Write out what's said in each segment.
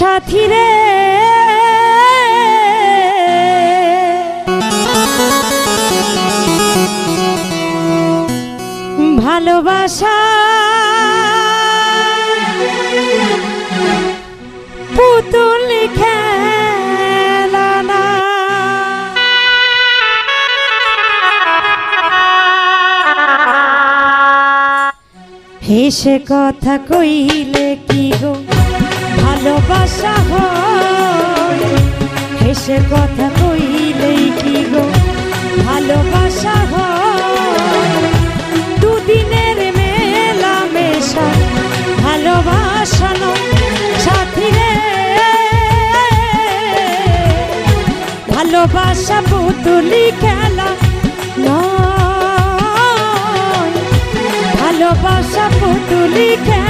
সাথী রে। ভালোবাসা পুতুল খেলা না। হেসে কথা কইলে ভালোবাসা হয়। হেসে কথা কইলেই কি গো? ভালোবাসা হয়। দুদিনের মেলা মেশা ভালোবাসানো সাথী রে। ভালোবাসা পুতুলি খেলা নয়। ভালোবাসা পুতুলি খেলা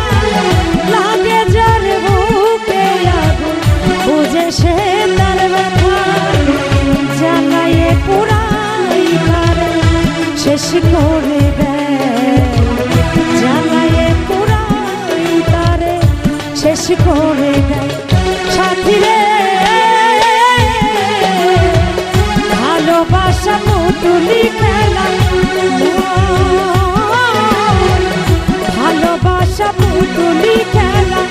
শেষ করে জ্বালায়ে পুরাই তারে শেষ করে দেয়। সাথী রে ভালোবাসা পুতুলি খেলা ভালোবাসা পুতুলি খেলা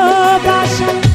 ভালোবাসা।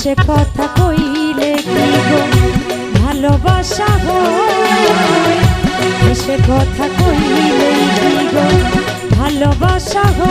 সে কথা কইলে কি ভালোবাসা গো সে কথা কইলে কি ভালোবাসা গো